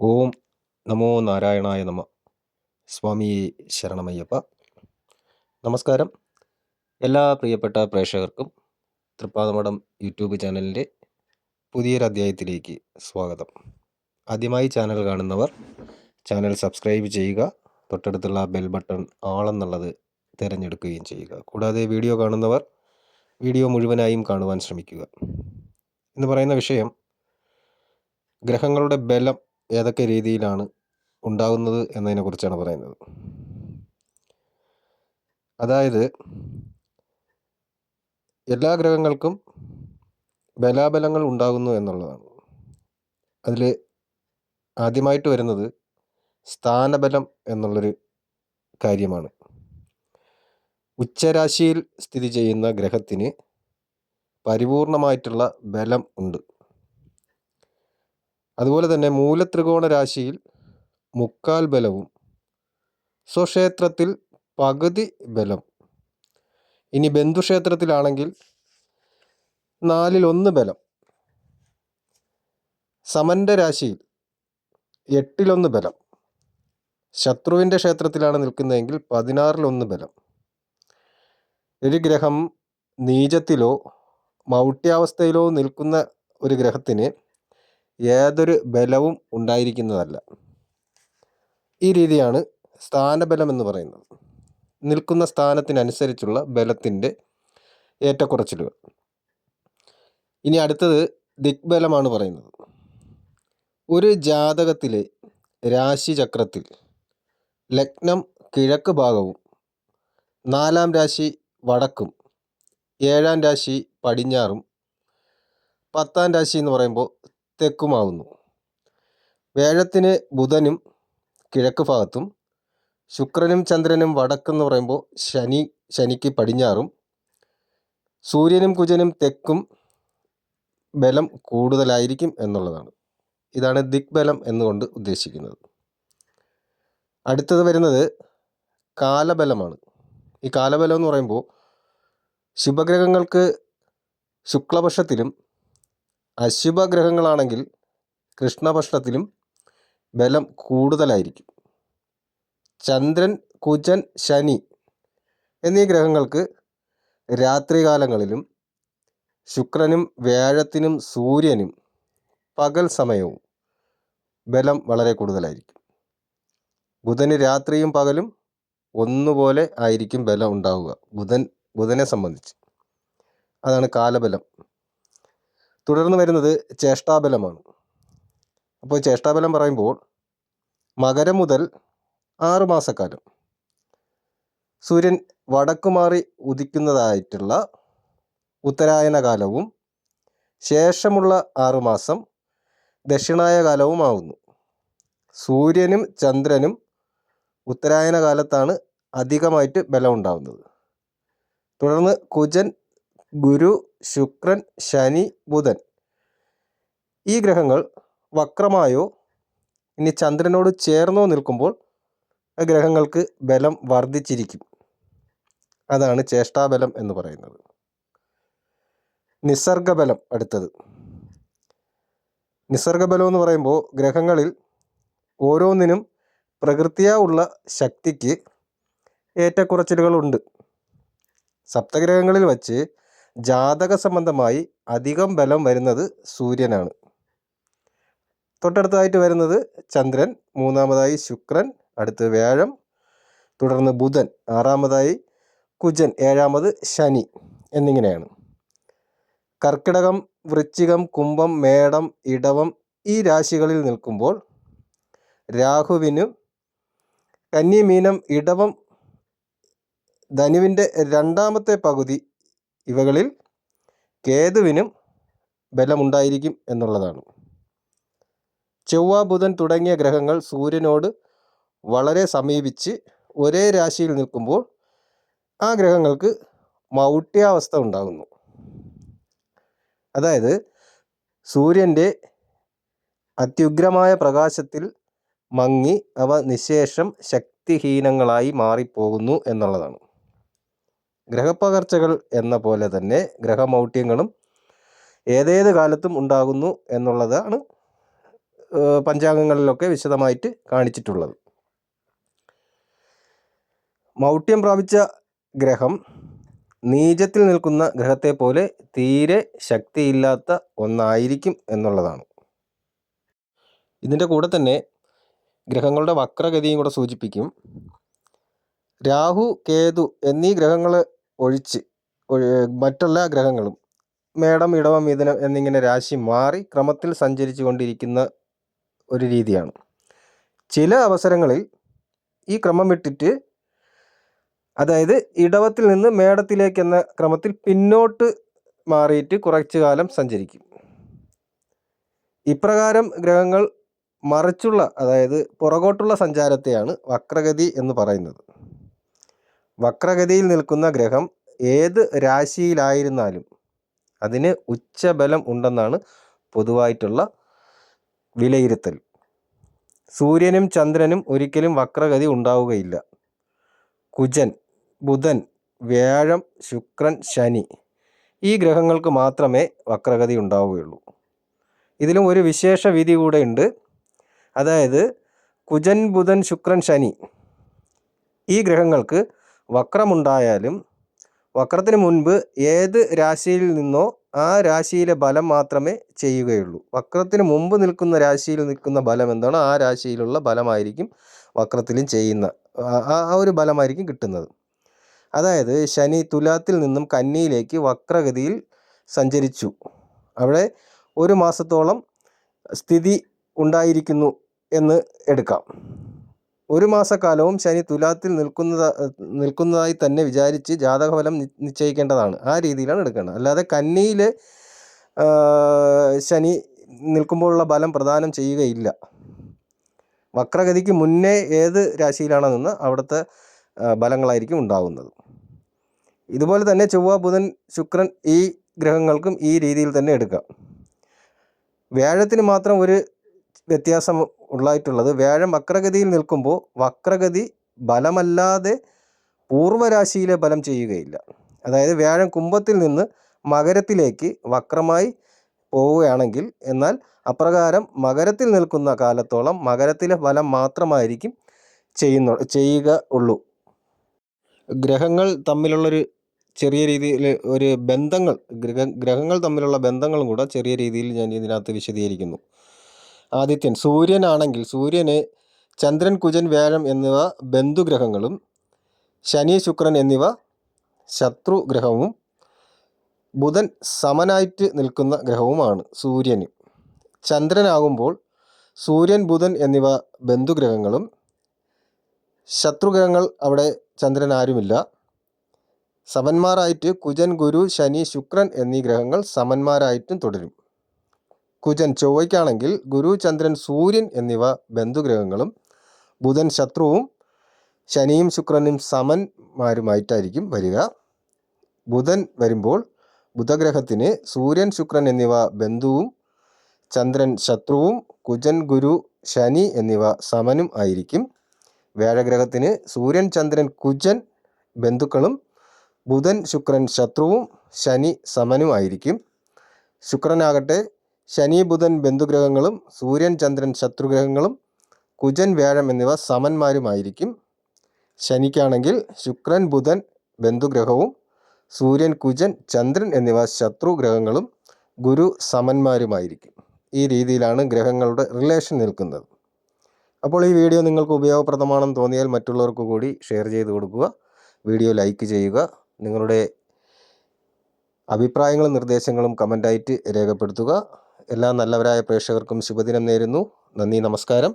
ഓം നമോ നാരായണായ നമ. സ്വാമി ശരണമയ്യപ്പ. നമസ്കാരം. എല്ലാ പ്രിയപ്പെട്ട പ്രേക്ഷകർക്കും തൃപ്പാദമഠം യൂട്യൂബ് ചാനലിന്റെ പുതിയൊരു അധ്യായത്തിലേക്ക് സ്വാഗതം. ആദ്യമായി ചാനൽ കാണുന്നവർ ചാനൽ സബ്സ്ക്രൈബ് ചെയ്യുക തൊട്ടടുത്തുള്ള ബെൽ ബട്ടൺ ആളെന്നുള്ളത് തിരഞ്ഞെടുക്കുകയും ചെയ്യുക. കൂടാതെ വീഡിയോ കാണുന്നവർ വീഡിയോ മുഴുവനായും കാണുവാൻ ശ്രമിക്കുക. എന്ന് പറയുന്ന വിഷയം ഗ്രഹങ്ങളുടെ ബലം ഏതൊക്കെ രീതിയിലാണ് ഉണ്ടാകുന്നത് എന്നതിനെക്കുറിച്ചാണ് പറയുന്നത്. അതായത് എല്ലാ ഗ്രഹങ്ങൾക്കും ബലാബലങ്ങൾ ഉണ്ടാകുന്നു എന്നുള്ളതാണ്. അതിൽ ആദ്യമായിട്ട് വരുന്നത് സ്ഥാനബലം എന്നുള്ളൊരു കാര്യമാണ്. ഉച്ചരാശിയിൽ സ്ഥിതി ചെയ്യുന്ന ഗ്രഹത്തിന് പരിപൂർണമായിട്ടുള്ള ബലം ഉണ്ട്. അതുപോലെ തന്നെ മൂലത്രികോണ രാശിയിൽ മുക്കാൽ ബലവും സ്വക്ഷേത്രത്തിൽ പകുതി ബലം. ഇനി ബന്ധുക്ഷേത്രത്തിലാണെങ്കിൽ നാലിൽ ഒന്ന് ബലം. സമന്റെ രാശിയിൽ എട്ടിലൊന്ന് ബലം. ശത്രുവിന്റെ ക്ഷേത്രത്തിലാണ് നിൽക്കുന്നതെങ്കിൽ പതിനാറിലൊന്ന് ബലം. ഒരു ഗ്രഹം നീചത്തിലോ മൗട്ട്യാവസ്ഥയിലോ നിൽക്കുന്ന ഒരു ഗ്രഹത്തിന് യാതൊരു ബലവും ഉണ്ടായിരിക്കുന്നതല്ല. ഈ രീതിയാണ് സ്ഥാനബലം എന്ന് പറയുന്നത്. നിൽക്കുന്ന സ്ഥാനത്തിനനുസരിച്ചുള്ള ബലത്തിന്റെ ഏറ്റക്കുറച്ചിലുകൾ. ഇനി അടുത്തത് ദിഗ്ബലമാണ് പറയുന്നത്. ഒരു ജാതകത്തിലെ രാശിചക്രത്തിൽ ലഗ്നം കിഴക്ക് ഭാഗവും നാലാം രാശി വടക്കും ഏഴാം രാശി പടിഞ്ഞാറും പത്താം രാശി എന്ന് പറയുമ്പോൾ തെക്കുമാവുന്നു. വേഴത്തിന് ബുധനും കിഴക്ക് ഭാഗത്തും ശുക്രനും ചന്ദ്രനും വടക്കെന്ന് പറയുമ്പോൾ ശനി ശനിക്ക് പടിഞ്ഞാറും സൂര്യനും കുജനും തെക്കും ബലം കൂടുതലായിരിക്കും എന്നുള്ളതാണ്. ഇതാണ് ദിഗ്ബലം എന്നുകൊണ്ട് ഉദ്ദേശിക്കുന്നത്. അടുത്തത് വരുന്നത് കാലബലമാണ്. ഈ കാലബലം എന്ന് പറയുമ്പോൾ ശുഭഗ്രഹങ്ങൾക്ക് ശുക്ലപക്ഷത്തിലും അശുഭഗ്രഹങ്ങളാണെങ്കിൽ കൃഷ്ണപക്ഷത്തിലും ബലം കൂടുതലായിരിക്കും. ചന്ദ്രൻ കുജൻ ശനി എന്നീ ഗ്രഹങ്ങൾക്ക് രാത്രികാലങ്ങളിലും ശുക്രനും വ്യാഴത്തിനും സൂര്യനും പകൽ സമയവും ബലം വളരെ കൂടുതലായിരിക്കും. ബുധന് രാത്രിയും പകലും ഒന്നുപോലെ ആയിരിക്കും ബലം ഉണ്ടാവുക. ബുധൻ ബുധനെ സംബന്ധിച്ച്. അതാണ് കാലബലം. തുടർന്ന് വരുന്നത് ചേഷ്ടാബലമാണ്. അപ്പോൾ ചേഷ്ടാബലം പറയുമ്പോൾ മകരം മുതൽ ആറുമാസക്കാലം സൂര്യൻ വടക്കുമാറി ഉദിക്കുന്നതായിട്ടുള്ള ഉത്തരായന കാലവും ശേഷമുള്ള ആറുമാസം ദക്ഷിണായ കാലവുമാവുന്നു സൂര്യനും ചന്ദ്രനും ഉത്തരായന കാലത്താണ് അധികമായിട്ട് ബലം ഉണ്ടാകുന്നത് തുടർന്ന് കുജൻ ഗുരു ശുക്രൻ ശനി ബുധൻ. ഈ ഗ്രഹങ്ങൾ വക്രമായോ ഇനി ചന്ദ്രനോട് ചേർന്നോ നിൽക്കുമ്പോൾ ഗ്രഹങ്ങൾക്ക് ബലം വർദ്ധിച്ചിരിക്കും. അതാണ് ചേഷ്ടാബലം എന്ന് പറയുന്നത്. നിസർഗബലം അടുത്തത്. നിസർഗബലം എന്ന് പറയുമ്പോൾ ഗ്രഹങ്ങളിൽ ഓരോന്നിനും പ്രകൃതിയാ ഉള്ള ശക്തിക്ക് ഏറ്റക്കുറച്ചിലുകളുണ്ട് സപ്തഗ്രഹങ്ങളിൽ വച്ച് ജാതക സംബന്ധമായി അധികം ബലം വരുന്നത് സൂര്യനാണ്. തൊട്ടടുത്തായിട്ട് വരുന്നത് ചന്ദ്രൻ മൂന്നാമതായി ശുക്രൻ അടുത്ത് വ്യാഴം തുടർന്ന് ബുധൻ ആറാമതായി കുജൻ ഏഴാമത് ശനി എന്നിങ്ങനെയാണ്. കർക്കിടകം വൃശ്ചികം കുംഭം മേടം ഇടവം ഈ രാശികളിൽ നിൽക്കുമ്പോൾ രാഹുവിനും കന്നിമീനം ഇടവം ധനുവിന്റെ രണ്ടാമത്തെ പകുതി ഇവകളിൽ കേതുവിനും ബലമുണ്ടായിരിക്കും എന്നുള്ളതാണ്. ചൊവ്വ ബുധൻ തുടങ്ങിയ ഗ്രഹങ്ങൾ സൂര്യനോട് വളരെ സമീപിച്ച് ഒരേ രാശിയിൽ നിൽക്കുമ്പോൾ ആ ഗ്രഹങ്ങൾക്ക് മൗട്യാവസ്ഥ ഉണ്ടാകുന്നു. അതായത് സൂര്യന്റെ അത്യുഗ്രമായ പ്രകാശത്തിൽ മങ്ങി അവ നിശേഷം ശക്തിഹീനങ്ങളായി മാറിപ്പോകുന്നു എന്നുള്ളതാണ്. ഗ്രഹപ്പകർച്ചകൾ എന്ന പോലെ തന്നെ ഗ്രഹമൗട്യങ്ങളും ഏതേത് കാലത്തും ഉണ്ടാകുന്നു എന്നുള്ളതാണ് പഞ്ചാംഗങ്ങളിലൊക്കെ വിശദമായിട്ട് കാണിച്ചിട്ടുള്ളത്. മൗഢ്യം പ്രാപിച്ച ഗ്രഹം നീചത്തിൽ നിൽക്കുന്ന ഗ്രഹത്തെ പോലെ തീരെ ശക്തിയില്ലാത്ത ഒന്നായിരിക്കും എന്നുള്ളതാണ്. ഇതിന്റെ കൂടെ തന്നെ ഗ്രഹങ്ങളുടെ വക്രഗതിയും കൂടെ സൂചിപ്പിക്കും. രാഹു കേതു എന്നീ ഗ്രഹങ്ങൾ ഒഴിച്ച് ഒഴി- മറ്റെല്ലാ ഗ്രഹങ്ങളും മേടം ഇടവം മിഥുനം എന്നിങ്ങനെ രാശി മാറി ക്രമത്തിൽ സഞ്ചരിച്ചു കൊണ്ടിരിക്കുന്ന ഒരു രീതിയാണ്. ചില അവസരങ്ങളിൽ ഈ ക്രമം വിട്ടിട്ട് അതായത് ഇടവത്തിൽ നിന്ന് മേടത്തിലേക്ക് എന്ന ക്രമത്തിൽ പിന്നോട്ട് മാറിയിട്ട് കുറച്ചു കാലം സഞ്ചരിക്കും. ഇപ്രകാരം ഗ്രഹങ്ങൾ മറിച്ചുള്ള അതായത് പുറകോട്ടുള്ള സഞ്ചാരത്തെയാണ് വക്രഗതി എന്ന് പറയുന്നത്. വക്രഗതിയിൽ നിൽക്കുന്ന ഗ്രഹം ഏത് രാശിയിലായിരുന്നാലും അതിന് ഉച്ചബലം ഉണ്ടെന്നാണ് പൊതുവായിട്ടുള്ള വിലയിരുത്തൽ. സൂര്യനും ചന്ദ്രനും ഒരിക്കലും വക്രഗതി ഉണ്ടാവുകയില്ല. കുജൻ ബുധൻ വ്യാഴം ശുക്രൻ ശനി ഈ ഗ്രഹങ്ങൾക്ക് മാത്രമേ വക്രഗതി ഉണ്ടാവുകയുള്ളൂ. ഇതിലും ഒരു വിശേഷ വിധി കൂടെ ഉണ്ട് അതായത് കുജൻ ബുധൻ ശുക്രൻ ശനി ഈ ഗ്രഹങ്ങൾക്ക് വക്രമുണ്ടായാലും വക്രത്തിന് മുൻപ് ഏത് രാശിയിൽ നിന്നോ ആ രാശിയിലെ ബലം മാത്രമേ ചെയ്യുകയുള്ളൂ. വക്രത്തിന് മുമ്പ് നിൽക്കുന്ന രാശിയിൽ നിൽക്കുന്ന ബലം എന്താണോ? ആ രാശിയിലുള്ള ബലമായിരിക്കും വക്രത്തിലും ചെയ്യുന്ന ആ- ഒരു ബലമായിരിക്കും കിട്ടുന്നത്. അതായത് ശനി തുലാത്തിൽ നിന്നും കന്നിയിലേക്ക് വക്രഗതിയിൽ സഞ്ചരിച്ചു. അവിടെ ഒരു മാസത്തോളം സ്ഥിതി ഉണ്ടായിരിക്കുന്നു എന്ന് എടുക്കാം. ഒരു മാസക്കാലവും ശനി തുലാത്തിൽ നിൽക്കുന്നത നിൽക്കുന്നതായി തന്നെ വിചാരിച്ച് ജാതകഫലം നിശ്ചയിക്കേണ്ടതാണ്. ആ രീതിയിലാണ് എടുക്കേണ്ടത്. അല്ലാതെ കന്നിയിൽ ശനി നിൽക്കുമ്പോഴുള്ള ബലം പ്രദാനം ചെയ്യുകയില്ല. വക്രഗതിക്ക് മുന്നേ ഏത് രാശിയിലാണോ നിന്ന് അവിടുത്തെ ബലങ്ങളായിരിക്കും ഉണ്ടാകുന്നത് ഇതുപോലെ തന്നെ ചൊവ്വ ബുധൻ ശുക്രൻ ഈ ഗ്രഹങ്ങൾക്കും ഈ രീതിയിൽ തന്നെ എടുക്കാം. വ്യാഴത്തിന് മാത്രം ഒരു വ്യത്യാസം ഉള്ളതായിട്ടുള്ളത്. വ്യാഴം വക്രഗതിയിൽ നിൽക്കുമ്പോൾ വക്രഗതി ബലമല്ലാതെ പൂർവരാശിയിലെ ബലം ചെയ്യുകയില്ല. അതായത് വ്യാഴം കുംഭത്തിൽ നിന്ന് മകരത്തിലേക്ക് വക്രമായി പോവുകയാണെങ്കിൽ എന്നാൽ അപ്രകാരം മകരത്തിൽ നിൽക്കുന്ന കാലത്തോളം മകരത്തിലെ ബലം മാത്രമായിരിക്കും ചെയ്യുന്ന ചെയ്യുക ഉള്ളൂ. ഗ്രഹങ്ങൾ തമ്മിലുള്ളൊരു ചെറിയ രീതിയിൽ ഒരു ബന്ധങ്ങൾ ഗ്രഹ ഗ്രഹങ്ങൾ തമ്മിലുള്ള ബന്ധങ്ങളും കൂടെ ചെറിയ രീതിയിൽ ഞാൻ ഇതിനകത്ത് വിശദീകരിക്കുന്നു. ആദിത്യൻ. സൂര്യനാണെങ്കിൽ സൂര്യന് ചന്ദ്രൻ കുജൻ വ്യാഴം എന്നിവ ബന്ധുഗ്രഹങ്ങളും ശനി ശുക്രൻ എന്നിവ ശത്രുഗ്രഹവും ബുധൻ സമനായിട്ട് നിൽക്കുന്ന ഗ്രഹവുമാണ് സൂര്യന്. ചന്ദ്രനാകുമ്പോൾ സൂര്യൻ ബുധൻ എന്നിവ ബന്ധുഗ്രഹങ്ങളും ശത്രുഗ്രഹങ്ങൾ അവിടെ ചന്ദ്രൻ ആരുമില്ല സമന്മാരായിട്ട് കുജൻ ഗുരു ശനി ശുക്രൻ എന്നീ ഗ്രഹങ്ങൾ സമന്മാരായിട്ടും തുടരും. കുജൻ ചൊവ്വയ്ക്കാണെങ്കിൽ ഗുരു ചന്ദ്രൻ സൂര്യൻ എന്നിവ ബന്ധുഗ്രഹങ്ങളും ബുധൻ ശത്രുവും ശനിയും ശുക്രനും സമന്മാരുമായിട്ടായിരിക്കും വരിക. ബുധൻ വരുമ്പോൾ ബുധഗ്രഹത്തിന് സൂര്യൻ ശുക്രൻ എന്നിവ ബന്ധുവും ചന്ദ്രൻ ശത്രുവും കുജൻ ഗുരു ശനി എന്നിവ സമനും ആയിരിക്കും. വ്യാഴഗ്രഹത്തിന് സൂര്യൻ ചന്ദ്രൻ കുജൻ ബന്ധുക്കളും ബുധൻ ശുക്രൻ ശത്രുവും ശനി സമനുമായിരിക്കും ശുക്രനാകട്ടെ ശനി ബുധൻ ബന്ധുഗ്രഹങ്ങളും സൂര്യൻ ചന്ദ്രൻ ശത്രുഗ്രഹങ്ങളും കുജൻ വ്യാഴം എന്നിവ സമന്മാരുമായിരിക്കും. ശനിക്കാണെങ്കിൽ ശുക്രൻ ബുധൻ ബന്ധുഗ്രഹവും സൂര്യൻ കുജൻ ചന്ദ്രൻ എന്നിവ ശത്രുഗ്രഹങ്ങളും ഗുരു സമന്മാരുമായിരിക്കും. ഈ രീതിയിലാണ് ഗ്രഹങ്ങളുടെ റിലേഷൻ നിൽക്കുന്നത്. അപ്പോൾ ഈ വീഡിയോ നിങ്ങൾക്ക് ഉപയോഗപ്രദമാണെന്ന് തോന്നിയാൽ മറ്റുള്ളവർക്ക് കൂടി ഷെയർ ചെയ്ത് കൊടുക്കുക. വീഡിയോ ലൈക്ക് ചെയ്യുക. നിങ്ങളുടെ അഭിപ്രായങ്ങളും നിർദ്ദേശങ്ങളും കമന്റായിട്ട് രേഖപ്പെടുത്തുക. എല്ലാ നല്ലവരായ പ്രേക്ഷകർക്കും ശുഭദിനം നേരുന്നു. നന്ദി നമസ്കാരം.